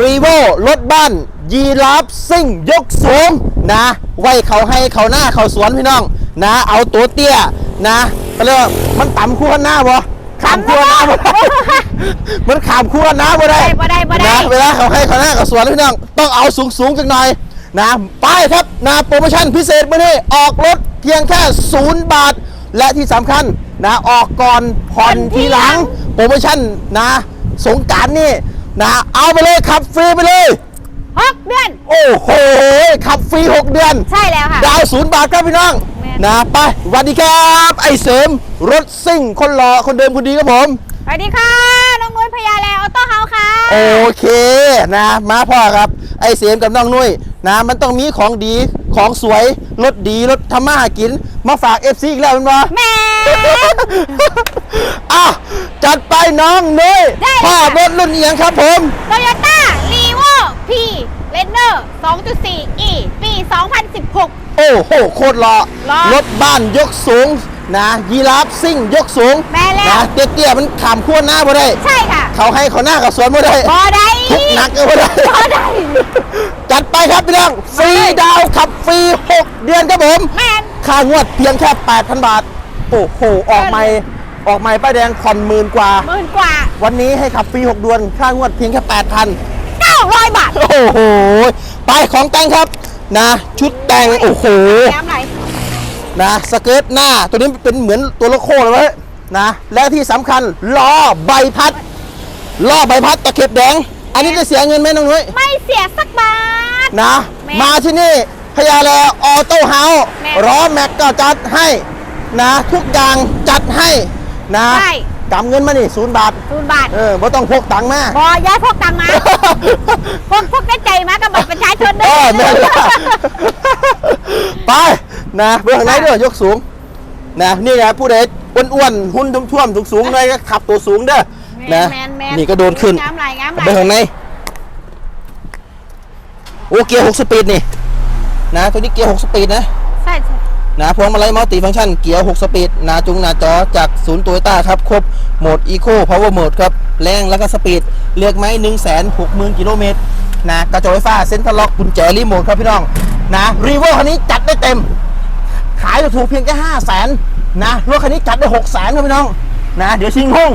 รีโวรถบ้าน ยีราฟซิ่งยกสูงนะไว้เขาให้เขาหน้าเขาสวนพี่น้องนะ เอาตัวเตี้ยนะก็เรียกว่ามันต่ำคู่ข้างหน้าบ่ขามคู่ข้างหน้าบ่มันขามคู่ข้างหน้าบ่ได้บ่ได้บ่ได้ นะเวลาเขาให้เขาหน้าเขาสวนพี่น้องต้องเอาสูงสูงๆจังหน่อยนะไปครับนะโปรโมชั่นพิเศษมื่อนี้ออกรถเพียงแค่ศูนย์บาท และที่สำคัญนะออกก่อนผ่อนทีหลัง โปรโมชั่นนะ สงกรารนี่ นะเอาไปเลยขับฟรีไปเลย หกเดือน โอ้โหขับฟรี 6 เดือน ใช่แล้วค่ะ ดาวศูนย์บาทครับพี่น้อง แม่น นะไปสวัสดีครับ ไอ้เสริม รถซิ่ง คนหล่อคนเดิมคนดีครับผม สวัสดีค่ะ น้องนุ้ยพญาแลออโต้เฮาส์ค่ะ โอเคนะ มาพ่อครับ ไอ้เสียมกับน้องนุ้ยนะ มันต้องมีของดี ของสวย รถดีรถทำมาหากิน มาฝาก FC อีกแล้วเป็นวะแม่ อะ จัดไปน้องนุ้ยได้เลยพ่อค่ะรถรุ่นเอียงครับผม โตโยต้ารีโวพีเลนเนอร์ 2.4 e ปี 2016 โอ้โห โคตรหล่อหล่อ รถบ้านยกสูงนะยีราฟซิ่งยกสูง แม่แล้ว นะเตี้ยๆมันขามขั้วหน้าบ่ได้ ใช่ค่ะเขาให้เขาหน้าเขาสวนบ่ได้บอได้ทุกหนักก็บ่ได้บอได้ จัดไปครับพี่น้องฟรีดาวขับฟรี 6 เดือนครับผมแมนค่างวดเพียงแค่ 8,000 บาท โอ้โห ออกใหม่ออกใหม่ป้ายแดงผ่อนหมื่นกว่าหมื่นกว่า วันนี้ให้ขับฟรี 6 เดือน ค่างวดเพียงแค่ 8,000 900 บาท โอ้โห ไปของแต่งครับนะ ชุดแต่ง โอ้โหย้ำไหนนะสเกิร์ตหน้า ตัวนี้เป็นเหมือนตัวโลโก้เลยเว้ย นะ และที่สำคัญล้อใบพัดล้อใบพัดตะเข็บแดง อันนี้จะเสียเงินไหมน้องนุ้ยไม่เสียสักบาทนะแม่มาที่นี่พญาแลออโต้เฮาส์แม่ล้อแม็กก็จัดให้นะทุกอย่างจัดให้นะใช่กำเงินมานี่ศูนย์บาทศูนย์บาท เออไม่ต้องพกตังค์มาบอย้ายพวกตังค์มาพวกพวกได้ใจมากับบัตรประชาชนเอด้วอยแม่นละไปนะเบื้องไหนเด้อยกสูงนะนี่ไงผู้ใด อ้วนๆ หุ่นท่วมๆสูงๆเลยก็ขับตัวสูงเด้อแมนะนแมนแมนนี่ก็โดนขึ้นงามไหลงามไหลไปข้างในโอ้เกียร์6สปีดนี่นะตัวนี้เกียร์6สปีดนะใช่ใช่นะพวงมาลัยมัลติฟังก์ชันเกียร์6สปีดหนาจุงหนาจอจากศูนย์โตโยต้าครับครบโหมดอีโคพาวเวอร์โหมดครับแรงแล้วก็สปีดเลือกไหม1 6 0 0 0 0กิโลเมตรนะกระจกไฟฟ้าเซ็นทรัลล็อกกุญแจรีโมทครับพี่น้องนะรีโวคันนี้จัดได้เต็ม ขายถูกๆเพียงแค่5 0 0 0 0น นะรถคันนี้จัดได้6 0 0 0 0 0ครับพี่น้องนะเดี๋ยวชิงห้อง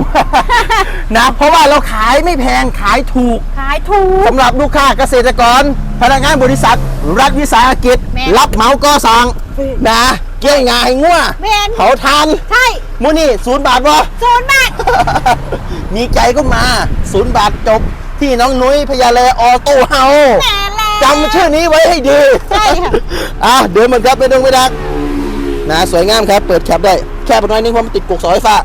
นะเพราะว่าเราขายไม่แพงขายถูก ขายถูกสำหรับลูกค้าเกษตรกร พนักงานบริษัท รัฐวิสาหกิจ แม่รับเหมาก่อสร้างนะ เกี่ยงงายงัวแม่น เผาทานใช่มูนี่ศูนย์บาทวะ ศูนย์บาท มีใจก็มาศูนย์บาทจบที่น้องนุ้ยพญาแลออโต้เฮาแม่แล้วจำชื่อนี้ไว้ให้ดีใช่ค่ะ อะเดินเหมือนครับไม่ต้องไม่ดัก นะสวยงามครับ เปิดแคปได้ แค่ไปหน่อยนึงเพราะมันติดกกเสาไฟฟ้า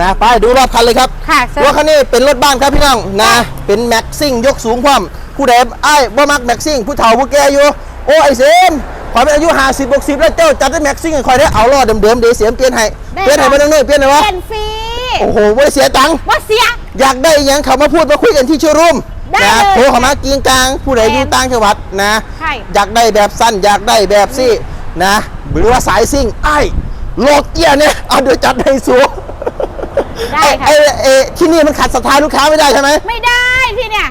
นะไปดูรอบคันเลยครับค่ะเชิญ รถคันนี้เป็นรถบ้านครับพี่น้องนะ เป็นแม็กซิ่งยกสูงพร้อมผู้ใดไอ้ายบ่มักแม็กซิ่งผู้เฒ่าผู้แก่อยู่ โอ้ไอเสมขอยเป็นอายุ50 60แล้วเจ้าจัดได้แม็กซิ่งให้คอยได้เอาล้อเดิมๆเดี๋ยวเสียมเปลี่ยนให้ได้ เปลี่ยนให้ค่ะบ่ต้องน้อยเปลี่ยนให้เปวะลี่ยนฟรีโอ้โหบ่ได้เสียตังค์ ว่าเสีย อยากได้อหยังเขามาพูดมาคุยกันที่โชว์รูมได้นะเลยโทรเข้ามากิงกลาง ผู้ใดอยู่แม่นต่างจังหวัดนะใช่ อยากได้แบบสั้น อยากได้แบบซี่นะหรือว่าสายซิ่งไอ้ายโลกเกียร์เนี่ยเอาเดี๋ยวจัดให้สูงได้ค่ะไอ้ไอ้ไอ้ที่นี่มันขัดศรัทธาลูกค้าไม่ได้ใช่ไหมไม่ได้ที่เนี่ย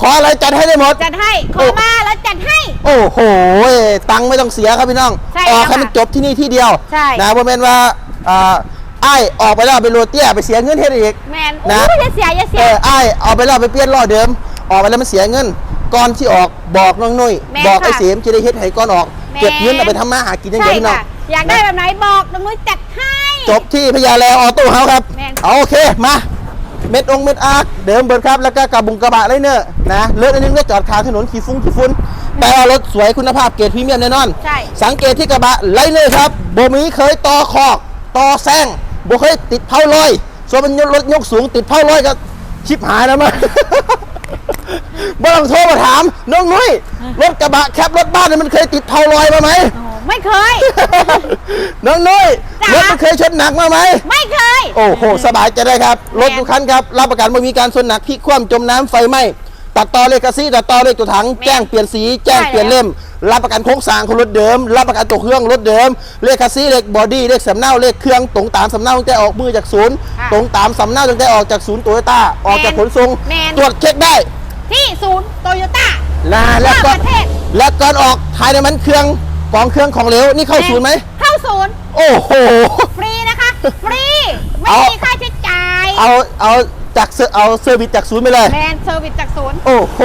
ขออะไรจัดให้ได้หมด จัดให้ ขอมาแล้วจัดให้ โอ้โห ตังค์ไม่ต้องเสียครับพี่น้องใช่ออกแล้วให้มันค่ะจบที่นี่ที่เดียวใช่นะเพราะเป็นว่าอ่าไอ้ายออกไปแล้วไปโรเตี้ยไปเสียเงินเฮ็ดอีกแมนนะโอ้ยอย่าเสียอย่าเสีเอยอไอ้ายเอาไปแล้วไปเปลี่ยนล้อเดิม ออกไปแล้วมันเสียเงิน ก่อนที่ออกบอกน้องนุ้ยแม่บอกค่ะไอ้เสียมจะได้เฮ็ดให้ก่อนออก แม่เก็บเงินเอาไปทำมาหากินอย่างใช่เดียวพี่น้องค่ะ อยากได้แบบไหนบอกน้องนุ้ยจัดให้ จบที่พญาแลออโต้เฮาส์ครับแม่น เอาโอเคมา เม็ดองค์เม็ดอาร์คเดิมเบิดครับ แล้วก็กระบุงกระบะไรเนอร์นะเลือดอันนึงก็จอดคาถนนขี่ฟุ้งขี่ฟุ้นแต่ว่ารถสวยคุณภาพเกรดพรีเมียมแน่นอน ใช่ สังเกตที่กระบะไรเนอร์ครับโบมีเคยต่อคอกต่อแซงโบเคยติดเผาลอย ส่วนเป็นรถยกสูงติดเผาลอยก็ชิบหายแล้วมั้ง บ่ต้องโทรมาถาม น้องนุ้ยรถกระบะแคปรถบ้านเนี่ยมันเคยติดเผาลอยมาไหม โอ้ไม่เคย น้องนุ้ยจ๋ารถมันเคยชนหนักมาไหม ไม่เคย โอ้โห สบายใจได้ครับ รถแม่นทุกคันครับ รับประกันไม่มีการชนหนักพลิกคว่ำจมน้ำไฟไหม้ตัดต่อเลขกระซี่ตัดต่อเลขตัวถังแม่นแจ้งเปลี่ยนสี แจ้งใช่เปลี่ยนเล่ม รับประกันโครงสร้างของรถเดิม รับประกันตัวเครื่องรถเดิม เลขคัสซีเลขบอดี้เลขสำเนาเลขเครื่องตรงตามสำเนาตั้งแต่ออกมือจากศูนย์ค่ะตรงตามสำเนาตั้งแต่ออกจากศูนย์โตโยต้าออกจากขนส่งแมนตรวจเช็คได้ ที่ศูนย์โตโยต้าลาแล้วก็ทั่วประเทศและก่อนออกถ่ายน้ำมันเครื่องกองเครื่องของเหลวนี่เข้าศูนย์ไหม เข้าศูนย์ โอ้โห ฟรีนะคะ ฟรี ไม่เอามีค่าใช้จ่าย เอาเอาจากเซอร์เอาเซอร์วิสจากศูนย์ไปเลยแมนเซอร์วิสจากศูนย์ โอ้โห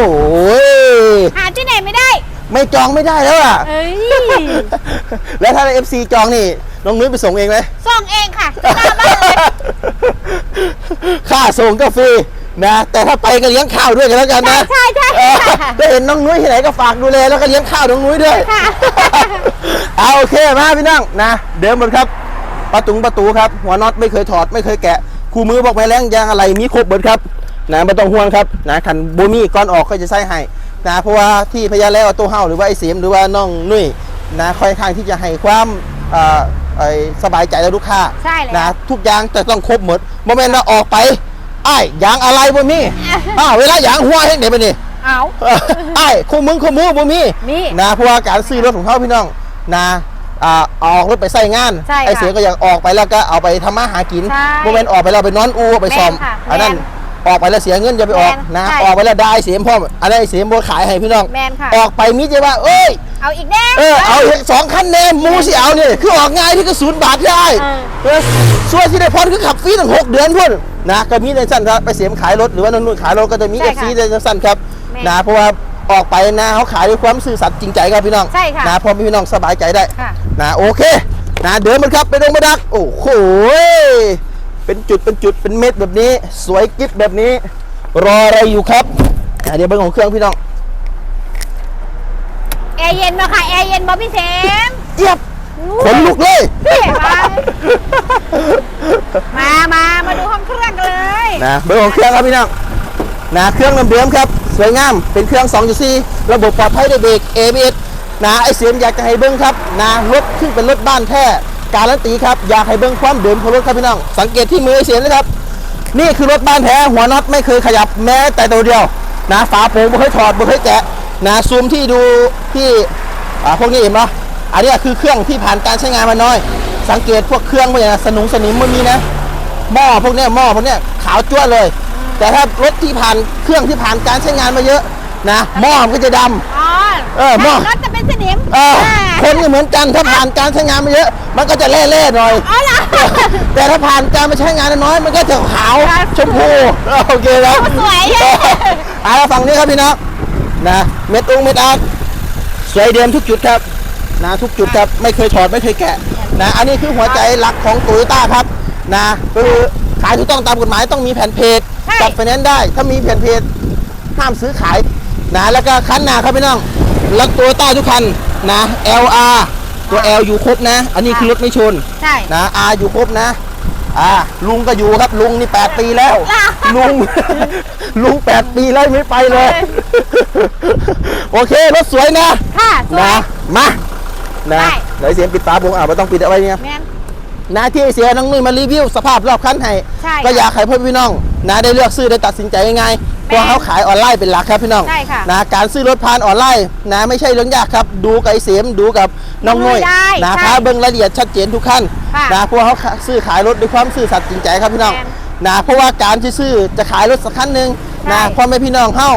หาที่ไหนไม่ได้ ไม่จองไม่ได้แล้วอะเอ้ยแล้วถ้าเอฟซีจองนี่น้องนุ้ยไปส่งเองไหมส่งเองค่ะจะมาบ้านเลยค่าส่งก็ฟรี นะแต่ถ้าไปก็เลี้ยงข้าวด้วยกันแล้วกันนะใช่ใช่เอใช่อได้เห็นน้องนุ้ยที่ไหนก็ฝากดูแลแล้วก็เลี้ยงข้าวน้องนุ้ยด้วยค่ะ เอาโอเคมาพี่น้องนะ เดิมหมดครับประตุงประตูครับหัวน็อตไม่เคยถอดไม่เคยแกะคู่มือบอกไปแรงยางอะไรมีครบเบิดครับนะไม่ต้องห่วงครับนะคันบูมี่ก่อนออกก็จะใส่ให้นะเพราะว่าที่พญาแล้วตัวเฮาหรือว่าไอ้เสียมหรือว่าน้องนุ้ยนะค่อยข้างที่จะให้ความเอ่อไอ้สบายใจแล้วลูกค้าใช่แล้ว นะทุกอย่างจะต้องครบหมดโมเมนต์ว่าออกไป ไอ้ายยางอะไรบ่มีอ้าวเวลายางหัวเฮ็ดไหนไปนี่เอาเออไอ้ายคู่มึงคู่มือบ่มีมีนะเพราะว่าการซื้อรถของเขาพี่น้องนะอ่าออกรถไปใส่งานใช่ค่ะไอ้เสียก็อยากออกไปแล้วก็เอาไปทำมาหากินใช่โมเมนต์ออกไปแล้วไปนอนอูไปซ่อมแม่นค่ะอันนั้นแม่นออกไปแล้วเสียเงินอย่าไปออกแม่นนะใช่ออกไปแล้วได้เสียมพ่อมอันนั้นไอ้เสียมบัวขายให้พี่น้องแมนค่ะออกไปมิจะว่า เอ้ยเอาอีกแน่เออเอาเห็นสองคันแนมมูสิเอาเนี่ยคือออกง่ายที่ก็ศูนย์บาทได้เออเออส่วนที่ได้พรคือขับฟรีตั้งหกเดือนพุ่น นะก็มีในสั้นครับไปเสียมขายรถหรือว่านุ่นๆขายรถก็จะมีใช่เอฟค่ะซีในสั้นครับแม่นะเพราะว่าออกไปนะเขาขายด้วยความซื่อสัตย์จริงใจครับพี่น้องใช่ค่ะนะพอพี่น้องสบายใจได้ค่ะ นะโอเคนะเดินมันครับไปตรงมาดักโอ้โหเป็นจุดเป็นจุดเป็นเม็ดแบบนี้ สวยกิ๊บแบบนี้ รออะไรอยู่ครับอะเดี๋ยวเบิ้งของเครื่องพี่น้องแอร์เย็นมาค่ะแอร์เย็นบอพี่เซมเจี๊ยบขนลุกเลย พี่มา มา มาดูห้องเครื่องกันเลย นะเบอร์ของเครื่องครับพี่น้องนะเครื่องเดิมๆครับ สวยงามเป็นเครื่อง 2.4 ระบบปลอดภัยด้วยเบรก ABS นะไอเสียมอยากจะให้เบิ้งครับนะรถขึ้นเป็นรถบ้านแท้การันตีครับอยากให้เบิ้งความเดิมของรถครับพี่น้องสังเกตที่มือไอเสียมนะครับ นี่คือรถบ้านแท้หัวน็อตไม่เคยขยับแม้แต่ตัวเดียว นะฝาโปร่งไม่เคยถอดไม่เคยแกะนะซูมที่ดูที่พวกนี้เห็นปะอันนี้คือเครื่องที่ผ่านการใช้งานมาน้อย สังเกตพวกเครื่องพวกอย่างสนุงสนิมมันมีนะหม้อพวกเนี้ยหม้อพวกเนี้ยาวจ้วเลย แต่ถ้ารถที่ผ่านเครื่องที่ผ่านการใช้งานมาเยอะนะหม้อมันก็จะดำ อ๋อเออหม้อ รถจะเป็นสนิมเอออ่าคนก็เหมือนกันถ้าผ่านการใช้งานมาเยอะ มันก็จะเล่ๆหน่อย อ๋อเหรอ แต่ถ้าผ่านการมาใช้งานน้อยมันก็จะขาวครับชมพูโอเคแล้วสวยเอาละฝั่งนี้ครับพี่น้องนะเม็ดองเม็ดอาร์ตสวยเดิมทุกจุดครับนะทุกจุดครับไม่เคยถอดไม่เคยแกะนะอันนี้คือหัวใจหลักของโตโยต้าครับนะคือ ขายถูกต้องตามกฎหมายต้องมีแผ่นเพจใช่ จัดไฟแนนซ์ได้ ถ้ามีแผ่นเพจห้ามซื้อขายนะแล้วก็คันหน้าครับพี่น้องรถโตโยต้าทุกคันนะ LR ตัว L อยู่ครบนะ อันนี้คือรถไม่ชน ใช่ นะอาอยู่ครบนะอ่าลุงก็อยู่ครับลุงนี่ 8 ปีแล้วล่ะลุง ลุง 8 ปีแล้วไม่ไปเลย โอเค รถสวยนะค่ะสวย นะมานะได้เดี๋ยวเสียงปิดฝาบุงอะไม่ต้องปิดเอาไว้เนี่ย แมน นะที่เสียน้องนุ่ยมารีวิวสภาพรอบคันให้ใช่ก็อยากให้เพื่อนพี่น้องนะได้เลือกซื้อได้ตัดสินใจง่ายๆเพราะเขาขายออนไลน์เป็นหลักครับพี่น้องใช่ค่ะนะการซื้อรถผ่านออนไลน์นะไม่ใช่เรื่องยากครับ ดูกับไอ้เสียมดูกับน้องนุ่ยได้นะใช่พาเบิ้งรายละเอียดชัดเจนทุกขั้นค่ะนะเพราะว่าเขาซื้อขายรถด้วยความซื่อสัตย์จริงใจครับพี่น้องแม่น นะเพราะว่าการที่ซื้อจะขายรถสักคันหนึ่งใช่นะพ่อแม่พี่น้องเฮา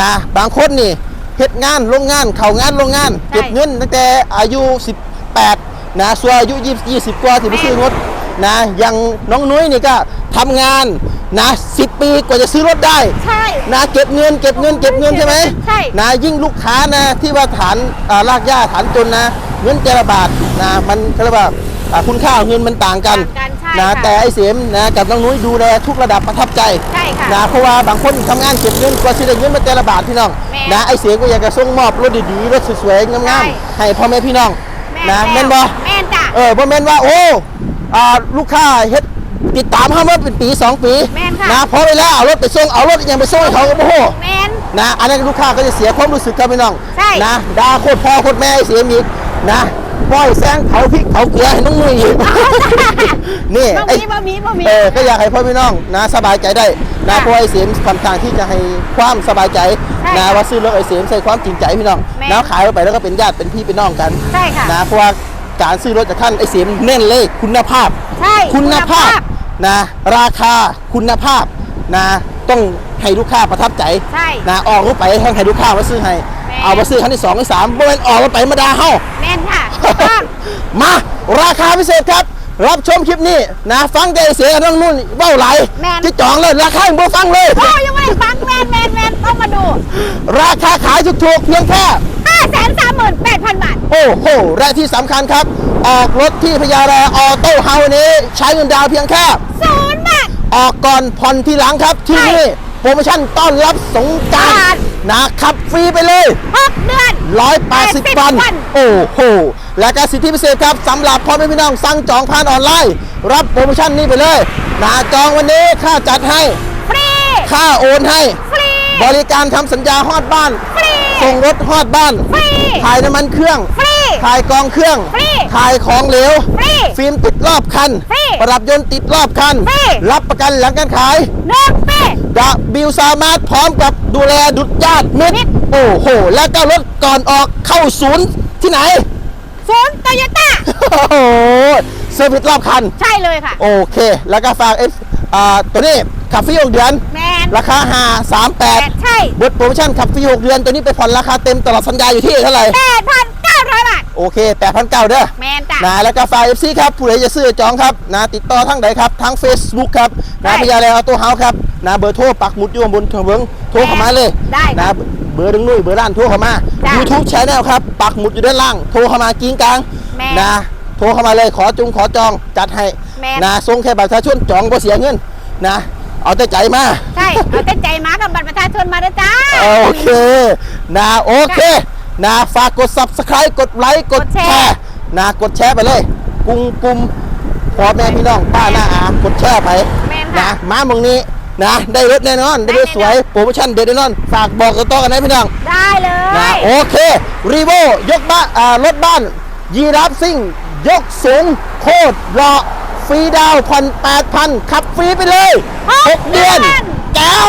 นะบางคนนี่เฮ็ดงานโรงงาน เข้างานโรงงานใช่เก็บเงินตั้งแต่อายุ 18 นะส่วนอายุ20 20 กว่าที่ไปซื้อรถนะอย่างน้องนุ้ยนี่ก็ทำงานนะ10ปีกว่าจะซื้อรถได้ ใช่นะเก็บเงินเก็บเงินเก็บเงินใช่ไหมใช่นะยิ่งลูกค้านะที่ว่าฐานอ่ารากหญ้าฐานจนนะ เงินแต่ละบาทนะมันเขาเรียกว่าอ่าคุณค่าของเงินมันต่างกันต่างกันใช่นะค่ะแต่ไอ้เสียมนะกับน้องนุ้ยดูแลทุกระดับประทับใจใช่ค่ะนะเพราะว่าบางคนทำงานเก็บเงินกว่าสิได้เงินมาแต่ละบาทพี่น้องแม่นะไอ้เสียมก็อยากจะส่งมอบรถดีๆรถสวยๆงามใช่ๆให้พ่อแม่พี่น้องนะแม่แม่นบ่แม่นจ้ะ เออบ่แม่นว่าโอ้อ่าลูกค้าเฮ็ดติดตามเขามาเป็นปีสองปีแม่นค่ะ นะพอเวลาเอารถไปส่งเอารถยังไปส่งให้เขาก็บ่โห แม่นนะอันนั้นลูกค้าก็จะเสียความรู้สึกครับพี่น้องใช่ นะด่าโคตรพ่อโคตรแม่ให้เสียมีกนะพ่อยแซงเผาพริกเผาเกลือให้น้องมืออีกนี่บ่ไอ้มีบ่มีบ่มี เออก็อยากให้พ่อพี่น้องนะสบายใจได้นะค่ะเพราะไอ้เสียมค่อนข้างที่จะให้ความสบายใจใช่นะว่าซื้อรถไอ้เสียมใส่ความจริงใจพี่น้องแม่นะขายไปแล้วก็เป็นญาติเป็นพี่เป็นน้องกันใช่ค่ะ นะเพราะว่า การซื้อรถจากท่านไอ้เสียมเน้นเลยคุณภาพ ใช่คุณภาพนะราคาคุณภาพนะต้องให้ลูกค้าประทับใจใช่นะออกรถไปให้ให้ลูกค้ามาซื้อให้แม่เอามาซื้อครั้งที่สองที่สามบ่เป็นออกรถไปมาดาเฮ้าแม่นค่ะถูกต้องมาราคาพิเศษครับ รับชมคลิปนี้นะ ฟังใจเสียกันทั้งนู่นเบ้าไหลแม่นที่จองเลยราคายังบ่ฟังเลยโอ้ยังไม่ได้ฟังแมนแมนแมนต้องมาดู ราคาขายถูกๆเพียงแค่ 5 3 8 0 0 0 บาท โอ้โห และที่สำคัญครับ ออกรถที่พญาแรออโต้เฮานี้ ใช้เงินดาวน์เพียงแค่ศูนย์บาท ออกก่อนผ่อนทีหลังครับที่ใช่ นี่โปรโมชั่นต้อนรับสงกรารบาทนะขับ ฟรีไปเลย 6 เดือน 180วัน วัน โอ้โห และก็สิทธิพิเศษครับสำหรับพ่อแม่พี่น้องสั่งจองผ่านออนไลน์ รับโปรโมชั่นนี้ไปเลยนะจองวันนี้ค่าจัดให้ ฟรี ค่าโอนให้ ฟรี บริการทำสัญญาฮอดบ้านฟรี ส่งรถฮอดบ้านฟรีถ่ายน้ำมันเครื่องฟรีถ่ายกองเครื่องฟรีถ่ายของเหลวฟรีฟิล์มติดรอบคันฟรีประดับยนต์ติดรอบคันฟรีรับประกันหลังการขายหนึ่งปีดะบิวสามารถพร้อมกับดูแลดุจญาติมิตรมิตรโอ้โห แล้วก็รถก่อนออกเข้าศูนย์ที่ไหน ศูนย์โตโยต้าโอ้โหเซอร์วิสรอบคัน ใช่เลยค่ะ โอเค แล้วก็ฝากเอฟอ่าตัวนี้ขับฟรี6เดือนแมนราคาหาแปด 38ใช่บทโปรโมชั่นขับฟรี6เดือน ตัวนี้ไปผ่อนราคาเต็มตลอดสัญญาอยู่ที่เท่าไหร่แปดพันเก้าร้อยบาท โอเค 8,900เด้อแมนจ้ะนะแล้วก็ฝากเอฟซีครับ ผู้ใดจะซื้อจองครับนะติดต่อทั้งใดครับ ทั้ง Facebook ครับนะได้พยาแลออโต้เฮาส์ครับนะเบอร์โทรปักหมุดอยู่บนทางเบิ้งโทรเข้ามาเลยได้คนะรับเบอร์ดึงนุ่ยเบอร์ร้านโทรเข้ามาจ้ะ YouTube Channel ครับปักหมุดอยู่ด้านล่างโทรเข้ามากิ้งกลางแม่นะโทรเข้ามาเลยขอจุงขอจองจัดให้แม่นะส่งแค่บัตรประชาชนจองก็เสียเงินนะ เอาแต่ใจมา ใช่เอาแต่ใจมากับบัตรประชาชนมาด้วยจ้า โอเค นะโอเค นะฝากกด subscribe กดไลค์กดกดแชแชร์ร์นะกดแชร์ไปเลยกลุ่มกลุ่มพ่อแม่พี่น้องป้าหน้าอากดแชร์ไปแม่นค่ะนะมาเมืองนี้นะได้รถแน่นอน ได้รถได้แน่นอนสวยโปรโมชั่นเด็ดแน่นอน ฝากบอกต่อๆกันนะพี่น้อง ได้เลนะยโอเครีโวยกบ้านอ่ารถบ้าน ยีราฟซิ่ง ยกสูงโคตรเหลาะ ฟรีดาวน์ผ่อน8,000ขับฟรีไปเลยหก6เดือนเดือนแก้ว